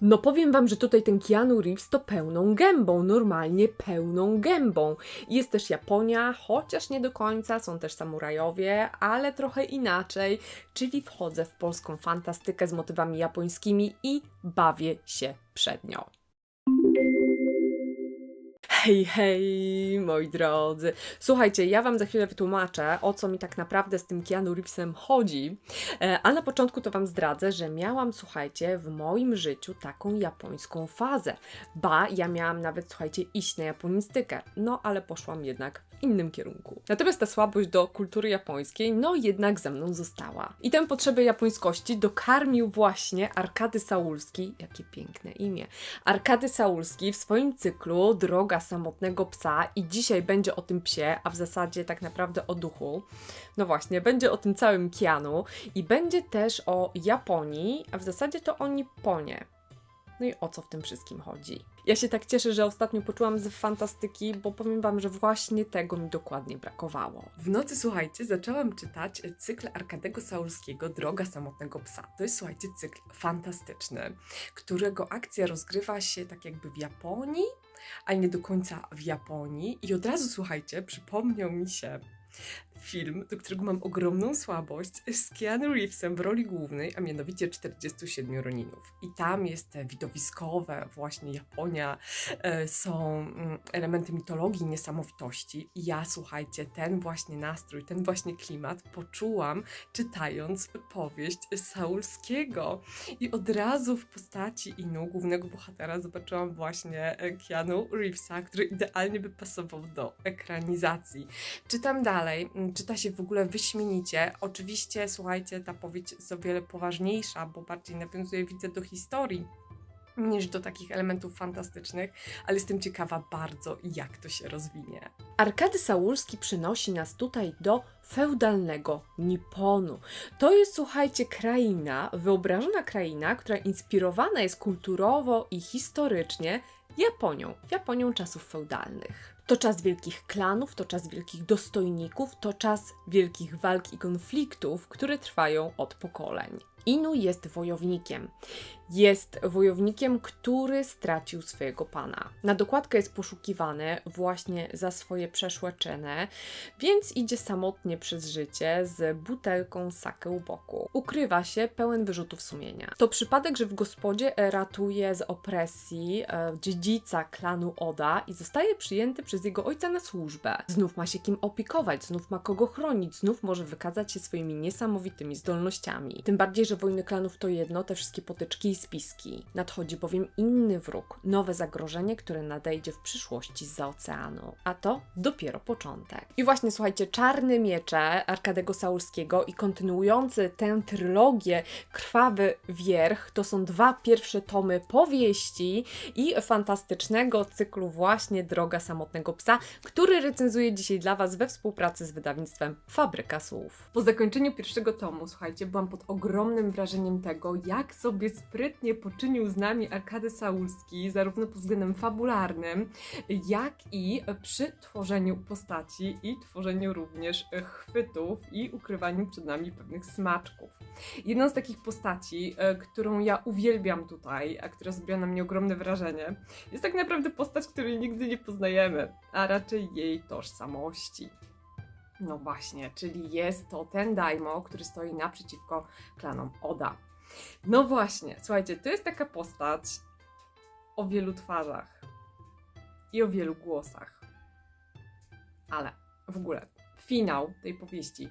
No powiem wam, że tutaj ten Keanu Reeves to pełną gębą, normalnie pełną gębą. Jest też Japonia, chociaż nie do końca, są też samurajowie, ale trochę inaczej, czyli wchodzę w polską fantastykę z motywami japońskimi i bawię się przed nią. Hej, hej, moi drodzy. Słuchajcie, ja Wam za chwilę wytłumaczę, o co mi tak naprawdę z tym Keanu Reevesem chodzi. E, A na początku to Wam zdradzę, że miałam, słuchajcie, w moim życiu taką japońską fazę. Ba, ja miałam nawet, słuchajcie, iść na japonistykę. No, ale poszłam jednak innym kierunku. Natomiast ta słabość do kultury japońskiej, no jednak ze mną została. I tę potrzebę japońskości dokarmił właśnie Arkady Saulski, jakie piękne imię, Arkady Saulski w swoim cyklu Droga samotnego psa i dzisiaj będzie o tym psie, a w zasadzie tak naprawdę o duchu. No właśnie, będzie o tym całym Kianu i będzie też o Japonii, a w zasadzie to o Nipponie. No i o co w tym wszystkim chodzi? Ja się tak cieszę, że ostatnio poczułam z fantastyki, bo powiem Wam, że właśnie tego mi dokładnie brakowało. W nocy, słuchajcie, zaczęłam czytać cykl Arkadego Saulskiego Droga Samotnego Psa. To jest, słuchajcie, cykl fantastyczny, którego akcja rozgrywa się tak jakby w Japonii, ale nie do końca w Japonii. I od razu, słuchajcie, przypomniał mi się film, do którego mam ogromną słabość, z Keanu Reevesem w roli głównej, a mianowicie 47 Roninów. I tam jest e, widowiskowe, właśnie Japonia, e, są mm, elementy mitologii, niesamowitości. I ja, słuchajcie, ten właśnie nastrój, ten właśnie klimat poczułam, czytając powieść Saulskiego. I od razu w postaci Inu, głównego bohatera, zobaczyłam właśnie e, Keanu Reevesa, który idealnie by pasował do ekranizacji. Czytam dalej, czyta się w ogóle wyśmienicie. Oczywiście, słuchajcie, ta powieść jest o wiele poważniejsza, bo bardziej nawiązuje, widzę, do historii niż do takich elementów fantastycznych, ale jestem ciekawa bardzo, jak to się rozwinie. Arkady Saulski przynosi nas tutaj do feudalnego Nipponu. To jest, słuchajcie, kraina, wyobrażona kraina, która inspirowana jest kulturowo i historycznie Japonią, Japonią czasów feudalnych. To czas wielkich klanów, to czas wielkich dostojników, to czas wielkich walk i konfliktów, które trwają od pokoleń. Inu jest wojownikiem. Jest wojownikiem, który stracił swojego pana. Na dokładkę jest poszukiwany właśnie za swoje przeszłe czyny, więc idzie samotnie przez życie z butelką sake u boku. Ukrywa się pełen wyrzutów sumienia. To przypadek, że w gospodzie ratuje z opresji e, dziedzica klanu Oda i zostaje przyjęty przez jego ojca na służbę. Znów ma się kim opiekować, znów ma kogo chronić, znów może wykazać się swoimi niesamowitymi zdolnościami. Tym bardziej, że wojny klanów to jedno, te wszystkie potyczki spiski. Nadchodzi bowiem inny wróg, nowe zagrożenie, które nadejdzie w przyszłości z oceanu. A to dopiero początek. I właśnie słuchajcie, Czarne Miecze Arkadego Saulskiego i kontynuujący tę trylogię Krwawy Wierch to są dwa pierwsze tomy powieści i fantastycznego cyklu właśnie Droga Samotnego Psa, który recenzuję dzisiaj dla Was we współpracy z wydawnictwem Fabryka Słów. Po zakończeniu pierwszego tomu, słuchajcie, byłam pod ogromnym wrażeniem tego, jak sobie sprytnie poczynił z nami Arkady Saulski, zarówno pod względem fabularnym, jak i przy tworzeniu postaci i tworzeniu również chwytów i ukrywaniu przed nami pewnych smaczków. Jedną z takich postaci, e, którą ja uwielbiam tutaj, a która zrobiła na mnie ogromne wrażenie, jest tak naprawdę postać, której nigdy nie poznajemy, a raczej jej tożsamości. No właśnie, czyli jest to ten Daimo, który stoi naprzeciwko klanom Oda. No właśnie, słuchajcie, to jest taka postać o wielu twarzach i o wielu głosach. Ale w ogóle, finał tej powieści.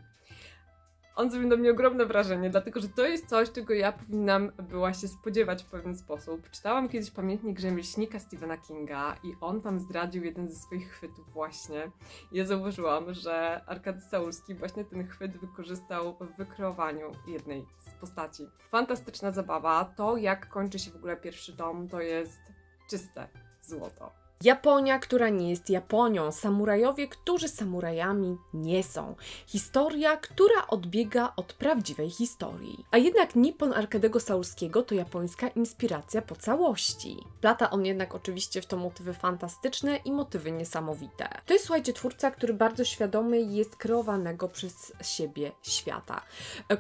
On zrobił na mnie ogromne wrażenie, dlatego że to jest coś, czego ja powinnam była się spodziewać w pewien sposób. Czytałam kiedyś pamiętnik rzemieślnika Stephena Kinga i on tam zdradził jeden ze swoich chwytów właśnie. Ja zauważyłam, że Arkady Saulski właśnie ten chwyt wykorzystał w wykreowaniu jednej z postaci. Fantastyczna zabawa. To, jak kończy się w ogóle pierwszy tom, to jest czyste złoto. Japonia, która nie jest Japonią, samurajowie, którzy samurajami nie są. Historia, która odbiega od prawdziwej historii. A jednak Nippon Arkadego Saurskiego to japońska inspiracja po całości. Plata on jednak oczywiście w to motywy fantastyczne i motywy niesamowite. To jest, słuchajcie, twórca, który bardzo świadomy jest kreowanego przez siebie świata,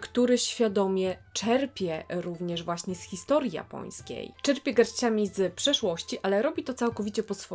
który świadomie czerpie również właśnie z historii japońskiej. Czerpie garściami z przeszłości, ale robi to całkowicie po swojemu.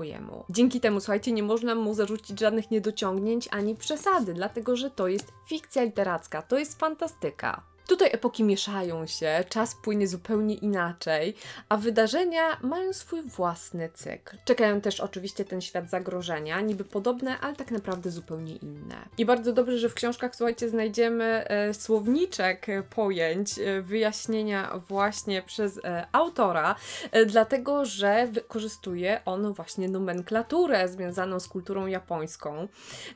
Dzięki temu, słuchajcie, nie można mu zarzucić żadnych niedociągnięć ani przesady, dlatego że to jest fikcja literacka, to jest fantastyka. Tutaj epoki mieszają się, czas płynie zupełnie inaczej, a wydarzenia mają swój własny cykl. Czekają też oczywiście ten świat zagrożenia, niby podobne, ale tak naprawdę zupełnie inne. I bardzo dobrze, że w książkach, słuchajcie, znajdziemy e, słowniczek pojęć, e, wyjaśnienia właśnie przez e, autora, e, dlatego że wykorzystuje on właśnie nomenklaturę związaną z kulturą japońską,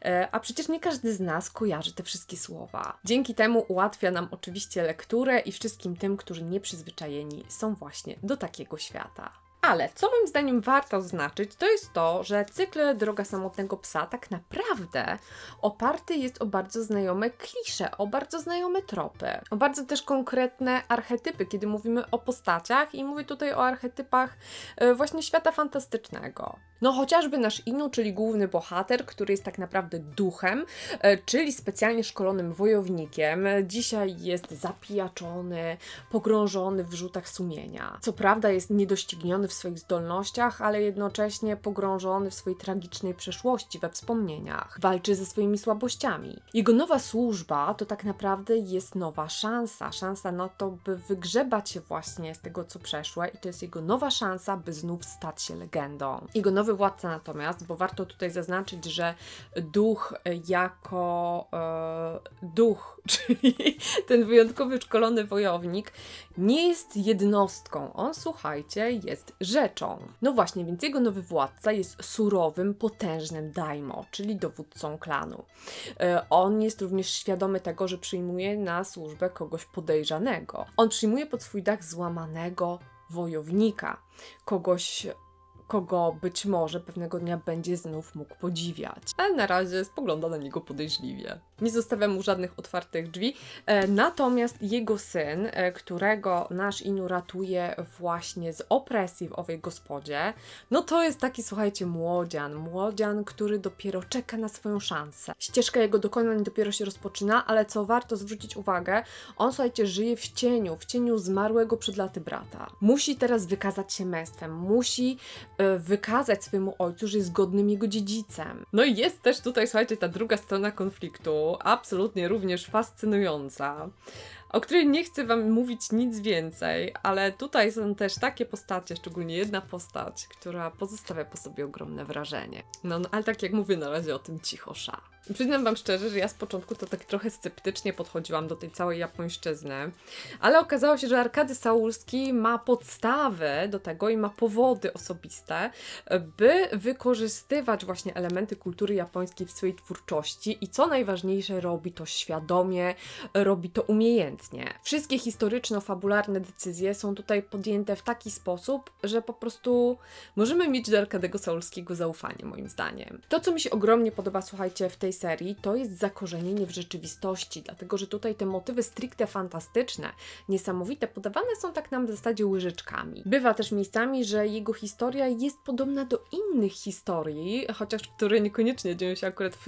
e, a przecież nie każdy z nas kojarzy te wszystkie słowa. Dzięki temu ułatwia nam oczywiście lekturę i wszystkim tym, którzy nieprzyzwyczajeni są właśnie do takiego świata. Ale co moim zdaniem warto zaznaczyć, to jest to, że cykl Droga Samotnego Psa tak naprawdę oparty jest o bardzo znajome klisze, o bardzo znajome tropy, o bardzo też konkretne archetypy, kiedy mówimy o postaciach i mówię tutaj o archetypach e, właśnie świata fantastycznego. No chociażby nasz Inu, czyli główny bohater, który jest tak naprawdę duchem, e, czyli specjalnie szkolonym wojownikiem. Dzisiaj jest zapijaczony, pogrążony w rzutach sumienia. Co prawda jest niedościgniony w swoich zdolnościach, ale jednocześnie pogrążony w swojej tragicznej przeszłości, we wspomnieniach. Walczy ze swoimi słabościami. Jego nowa służba to tak naprawdę jest nowa szansa. Szansa na to, by wygrzebać się właśnie z tego, co przeszłe i to jest jego nowa szansa, by znów stać się legendą. Jego nowy władca natomiast, bo warto tutaj zaznaczyć, że duch jako e, duch, czyli ten wyjątkowy szkolony wojownik, nie jest jednostką. On, słuchajcie, jest rzeczą. No właśnie, więc jego nowy władca jest surowym, potężnym daimo, czyli dowódcą klanu. E, On jest również świadomy tego, że przyjmuje na służbę kogoś podejrzanego. On przyjmuje pod swój dach złamanego wojownika, kogoś kogo być może pewnego dnia będzie znów mógł podziwiać. Ale na razie spogląda na niego podejrzliwie. Nie zostawia mu żadnych otwartych drzwi. E, natomiast jego syn, e, którego nasz Inu ratuje właśnie z opresji w owej gospodzie, no to jest taki, słuchajcie, młodzian. Młodzian, który dopiero czeka na swoją szansę. Ścieżka jego dokonań dopiero się rozpoczyna, ale co warto zwrócić uwagę, on, słuchajcie, żyje w cieniu, w cieniu zmarłego przed laty brata. Musi teraz wykazać się męstwem, musi wykazać swojemu ojcu, że jest godnym jego dziedzicem. No i jest też tutaj, słuchajcie, ta druga strona konfliktu, absolutnie również fascynująca, o której nie chcę Wam mówić nic więcej, ale tutaj są też takie postacie, szczególnie jedna postać, która pozostawia po sobie ogromne wrażenie. No, no ale tak jak mówię, na razie o tym cicho sza. Przyznam Wam szczerze, że ja z początku to tak trochę sceptycznie podchodziłam do tej całej japońszczyzny, ale okazało się, że Arkady Saulski ma podstawy do tego i ma powody osobiste, by wykorzystywać właśnie elementy kultury japońskiej w swojej twórczości i co najważniejsze, robi to świadomie, robi to umiejętnie. Wszystkie historyczno-fabularne decyzje są tutaj podjęte w taki sposób, że po prostu możemy mieć do Arkadego Saulskiego zaufanie, moim zdaniem. To, co mi się ogromnie podoba, słuchajcie, w tej serii, to jest zakorzenienie w rzeczywistości, dlatego że tutaj te motywy stricte fantastyczne, niesamowite, podawane są tak nam w zasadzie łyżeczkami. Bywa też miejscami, że jego historia jest podobna do innych historii, chociaż które niekoniecznie dzieją się akurat w,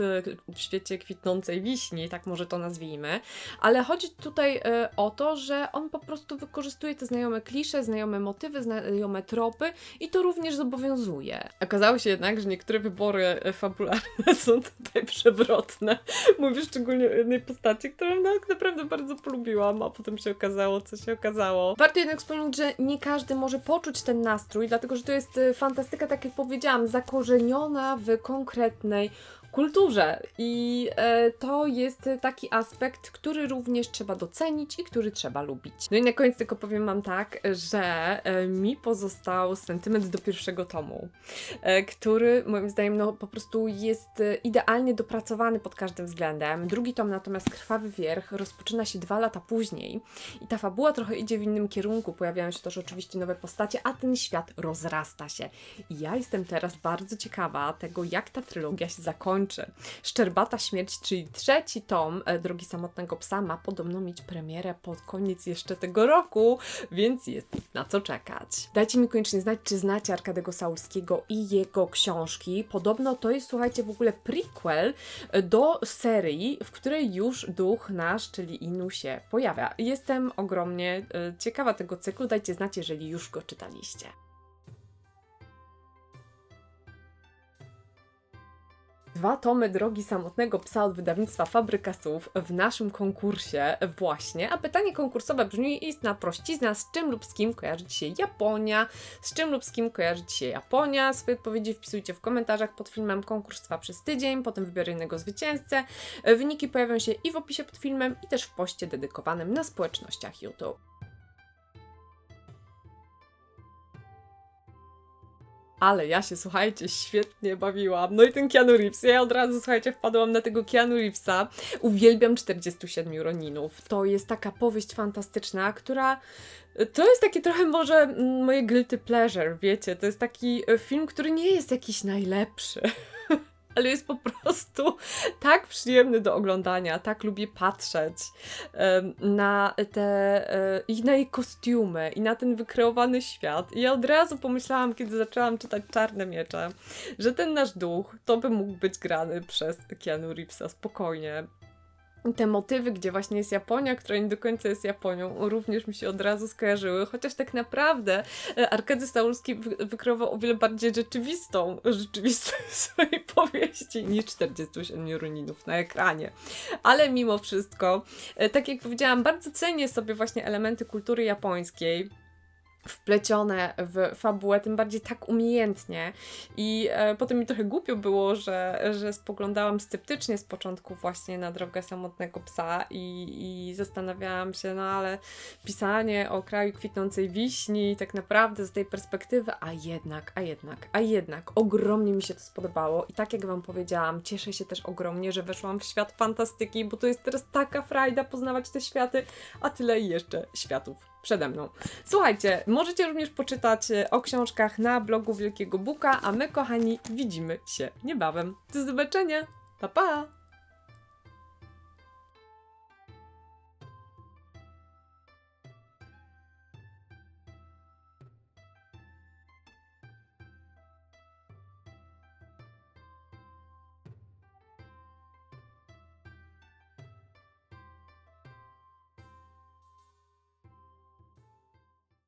w świecie kwitnącej wiśni, tak może to nazwijmy, ale chodzi tutaj e, o to, że on po prostu wykorzystuje te znajome klisze, znajome motywy, znajome tropy i to również zobowiązuje. Okazało się jednak, że niektóre wybory e, fabularne są tutaj przewrotne. Mówię szczególnie o jednej postaci, którą no, naprawdę bardzo polubiłam, a potem się okazało, co się okazało. Warto jednak wspomnieć, że nie każdy może poczuć ten nastrój, dlatego że to jest e, fantastyka, tak jak powiedziałam, zakorzeniona w konkretnej kulturze. I e, to jest taki aspekt, który również trzeba docenić i który trzeba lubić. No i na koniec tylko powiem Wam tak, że e, mi pozostał sentyment do pierwszego tomu, e, który moim zdaniem no, po prostu jest idealnie dopracowany pod każdym względem. Drugi tom natomiast Krwawy Wierch rozpoczyna się dwa lata później i ta fabuła trochę idzie w innym kierunku. Pojawiają się też oczywiście nowe postacie, a ten świat rozrasta się. I ja jestem teraz bardzo ciekawa tego, jak ta trylogia się zakończy. Szczerbata Śmierć, czyli trzeci tom e, Drogi Samotnego Psa ma podobno mieć premierę pod koniec jeszcze tego roku, więc jest na co czekać. Dajcie mi koniecznie znać, czy znacie Arkadego Saulskiego i jego książki. Podobno to jest, słuchajcie, w ogóle prequel e, do serii, w której już duch nasz, czyli Inu się pojawia. Jestem ogromnie e, ciekawa tego cyklu. Dajcie znać, jeżeli już go czytaliście. Dwa tomy Drogi Samotnego Psa od wydawnictwa Fabryka Słów w naszym konkursie właśnie. A pytanie konkursowe brzmi istna prościzna, z czym lub z kim kojarzy Ci się Japonia? Z czym lub z kim kojarzy się Japonia? Swoje odpowiedzi wpisujcie w komentarzach pod filmem. Konkurs trwa przez tydzień, potem wybiorę innego zwycięzcę. Wyniki pojawią się i w opisie pod filmem, i też w poście dedykowanym na społecznościach YouTube. Ale ja się, słuchajcie, świetnie bawiłam. No i ten Keanu Reeves. Ja od razu, słuchajcie, wpadłam na tego Keanu Reevesa. Uwielbiam 47 Roninów. To jest taka powieść fantastyczna, która... To jest takie trochę może mm, moje guilty pleasure, wiecie? To jest taki e, film, który nie jest jakiś najlepszy. Ale jest po prostu tak przyjemny do oglądania, tak lubię patrzeć na te e, i na jej kostiumy, i na ten wykreowany świat. I ja od razu pomyślałam, kiedy zaczęłam czytać Czarne Miecze, że ten nasz duch to by mógł być grany przez Keanu Reevesa spokojnie. Te motywy, gdzie właśnie jest Japonia, która nie do końca jest Japonią, również mi się od razu skojarzyły, chociaż tak naprawdę e, Arkady Saulski wy- wykreował o wiele bardziej rzeczywistą rzeczywistość swojej powieści niż 47 Runinów na ekranie. Ale mimo wszystko, e, tak jak powiedziałam, bardzo cenię sobie właśnie elementy kultury japońskiej wplecione w fabułę, tym bardziej tak umiejętnie. I e, potem mi trochę głupio było, że, że spoglądałam sceptycznie z początku właśnie na drogę samotnego psa i, i zastanawiałam się, no ale pisanie o kraju kwitnącej wiśni, tak naprawdę z tej perspektywy, a jednak, a jednak, a jednak, ogromnie mi się to spodobało i tak jak Wam powiedziałam, cieszę się też ogromnie, że weszłam w świat fantastyki, bo to jest teraz taka frajda poznawać te światy, a tyle jeszcze światów przede mną. Słuchajcie, możecie również poczytać e, o książkach na blogu Wielkiego Buka, a my, kochani, widzimy się niebawem. Do zobaczenia! Pa, pa!